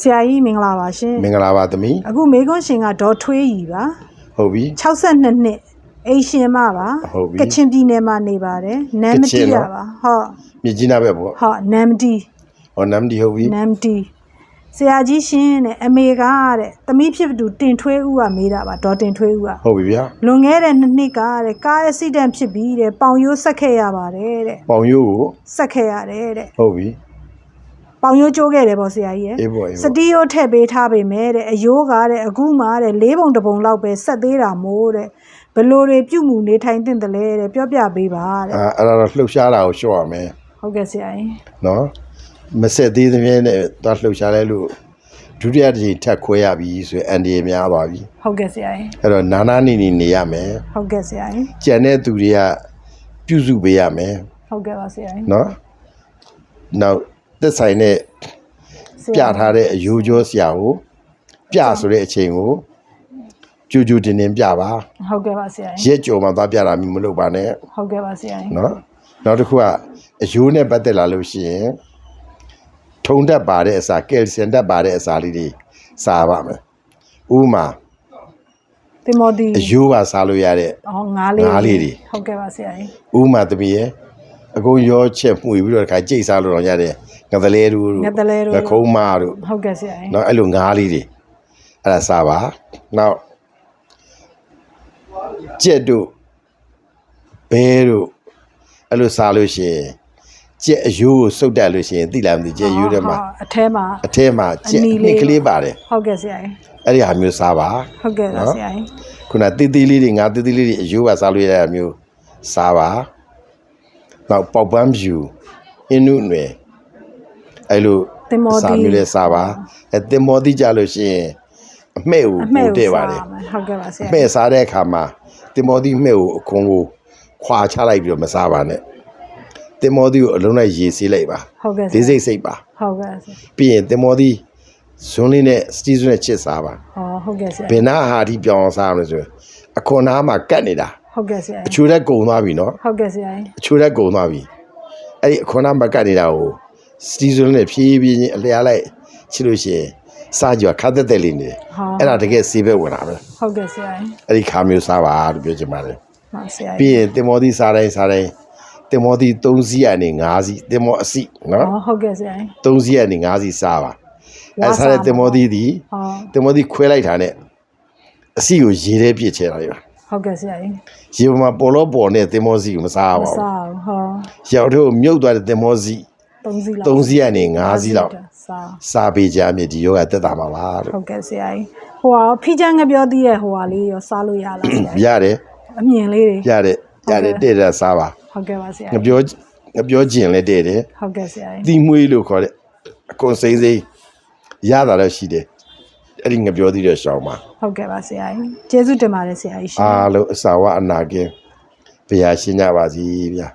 ဆရာကြီးမင်္ဂလာပါရှင်မင်္ဂလာပါသမီးအခုမေခွန်းရှင်ကဒေါ်ထွေးရီပါဟုတ်ပြီ62နှစ်အိမ်ရှင်မပါဟုတ်ပြီကချင်ပြည်နယ်မှာနေပါတယ်နမ်မကချတီင်ရနော်ပါဟုတ်မြစ်ကြီးနားပဲပေါ့ဟုတ်နမ်မတီဟောနမ်ဒီဟုတ်ပြီနမ်မတီဆရာကြီးရှင်တဲ့အမေကတဲ့သမီးဖြစ်သူတင်ထွေးဦးကမေးတာပါဒေါ်တင်ထွေးဦးကဟုတ်ပြီဗျာလွန်ခဲ့တဲ့နှစ်နှစ်ကတဲ့ကားအက်ဆီဒန့်ဖြစ်ပြီးတဲ့ပေါင်ရိုးဆက်ခဲ့ရပါတယ်တဲ့ပေါင်ရိုးကိုဆက်ခဲ့ရတယ်တဲ့ဟုတ်ပြီ ပေါင်ရိုးကျိုးခဲ့တယ်ပေါ့ဆရာကြီးရဲ့အေးပေါ့အေးစပေါ့တီးရိုးထည့်ပေးထားပေမဲ့တဲ့အယိုးကတဲ့အခုမှတဲ့လေးပုံတစ်ပုံလောက်ပဲဆက်သေးတာမို့တဲ့ဘလို့တွေပြုတ်မှုနေထိုင်တင်တယ်လဲတဲ့ပြောပြပေးပါတဲ့အာအဲ့ဒါတော့လှုပ်ရှားတာကိုရှော့ရမယ်ဟုတ်ကဲ့ဆရာကြီးနော်မဆက်သေးသမီးနဲ့သွားလှုပ်ရှားလဲလို့ဒုတိယတစ်ချိန်ထပ်ခွဲရပြီဆိုရင်အန်ဒီရများသွားပြီဟုတ်ကဲ့ဆရာကြီးအဲ့တော့နာနာနေနေနေရမယ်ဟုတ်ကဲ့ဆရာကြီးကြံတဲ့သူတွေကပြုစုပေးရမယ်ဟုတ်ကဲ့ပါဆရာကြီးနော်နောက် သက်ဆိုင်တဲ့ဆပြရာထားတဲ့အယူကျော်ဆရာကိုပြဆိုတဲ့အချိန်ကိုကြူကြူတင်တင်ပြပါဟုတ်ကဲ့ပါဆရာကြီးရက်ကြော်မှသွားပြတာမျိုးမလုပ်ပါနဲ့ဟုတ်ကဲ့ပါဆရာကြီးနော်နောက်တစ်ခုကအယိုးနဲ့ပတ်သက်လာလို့ရှိရင်ထုံတက်ပါတဲ့အစာကယ်လ်ဆီယမ်တက်ပါတဲ့အစာလေးတွေစားပါမယ်ဥပမာတင်မော်ဒီအယိုးပါစားလို့ရတဲ့ဟောငါးလေးငါးလေးတွေဟုတ်ကဲ့ပါဆရာကြီးဥပမာသမီးရဲ့ အကုန်ရောချက်မှုပြီးတော့တခါကြိတ်စားလို့တော့ရတဲ့ငသလဲတို့ငသလဲတို့ငခုံးမတို့ဟုတ်ကဲ့ဆရာကြီးနော်အဲ့လိုငါးလေးတွေအဲ့ဒါစားပါနောက်ကြက်တို့ဘဲတို့အဲ့လိုစားလို့ရှိရင်ကြက်အယိုးကိုစုပ်တက်လို့ရှိရင်သိလားမသိကြက်အယိုးထဲမှာဟုတ်အထဲမှာအထဲမှာကြက်အနီလေးနှစ်ကလေးပါတယ်ဟုတ်ကဲ့ဆရာကြီးအဲ့ဒီဟာမျိုးစားပါဟုတ်ကဲ့ပါနော်ဆရာကြီးခုနတေးသေးလေးတွေငါတေးသေးလေးတွေအယိုးပါစားလို့ရတဲ့မျိုးစားပါ နောက်ပေါက်ပန်းဖြူအင်းနုနွယ်အဲ့လိုတင်မော်စားဒီမျိုးလဲစားပါအဲတင်မော်တိကြလို့ရှိရင်အမှဲ့ကိုအမှဲ့ပို့ကိုတဲ့ပါတယ်စားမယ်ဟုတ်ကဲ့ပါဆရာအမှဲ့စားတဲ့အခါမှာတင်မော်တိမှဲ့ကိုအခွန်ကိုခွာချလိုက်ပြီးတော့မစားပါနဲ့တင်မော်တိကိုအလုံးလိုက်ရေဆေးလိုက်ပါဟုတ်ကဲ့ဆလေးရာစိတ်စိတ်ပါဟုတ်ကဲ့ဆရာပြီးရင်တင်မော်တိဇွန်းလေးနဲ့စတီးဇွန်းနဲ့ချစ်စားပါဟောဟုတ်ကဲ့ဆရာဘယ်နာဟာဒီပြောင်းအောင်စားရမလဲဆိုရင်အခွန်နာမှာကတ်နေတာ ဟုတ်ကဲ့ဆရာအချိုတက်ကုံသွားပြီနော်ဟုတ်ကဲ့ဆရာကြီးအချိုတက်ကုံသွားပြီအဲ့ဒီအခွန်နာမှာကတ်နေတာကိုစတီးဇွန်းနဲ့ဖြည်းဖြည်းချင်းအလျားလိုက်ချစ်လို့ရှိရင်စားကြခါတက်တက်လေးနေတယ်ဟောအဲ့ဒါတကယ်စေးဘက်ဝင်တာပဲဟုတ်ကဲ့ဆရာကြီးအဲ့ဒီခါမျိုးစားပါလို့ပြောချင်ပါတယ်ဟုတ်ဆရာကြီးပြီးရင်တင်မောသီစားတိုင်းစားတိုင်းတင်မောသီ3စီးကနေ5စီးတင်မောအစီနော်ဟောဟုတ်ကဲ့ဆရာကြီး3စီးကနေ5စီးစားပါဝါအဲ့စားစားတဲ့တင်မောသီဒီဟောတင်မောသီခွဲလိုက်တာနဲ့အစီကိုရေထဲပြစ်ချလိုက်ပါ ဟုတ်ကဲ့ဆရာကြီးရေပေါ်မှာပေါ်လို့ပေါ်နဲ့တင်မောစီကိုမစားမပါဘူးစားဘူးဟောရောက်တော့မြုပ်သွားတဲ့တင်မောစီ3စီးလောက်3စီးကနေ5စီးလောက်စားစားပေးကြမြည်ဒီယောဂတက်တာမှာပါလို့ဟုတ်ကဲ့ဆရာကြီးဟိုဟာဖီချန်ငပြောသေးရဲ့ဟိုဟာလေးရောစားလို့ရလားဆရာကြီးရတယ်အမြင်လေးတွေရတယ်ရတယ်တဲ့တဲ့စားပါဟုတ်ကဲ့ပါဆရာငကြီးပြောငပြောကျင်လဲတဲ့တယ်ဟုတ်ကဲ့ဆရာကြီးတီမွေးလို့ခေါ်တဲ့အကွန်စိမ့်စိမ့်ရတာလည်းရှိတယ် အဲ့ဒီငပြောသေးတဲ့ရှောင်းမှာဟုတ်ကဲ့ပါဆရာကြီးကျေးဇူးတင်ပါတယ်ဆရာကြီးရှင်အားလုံးအစာဝအနာကင်းဘုရားရှင်ကြပါစီဗျာ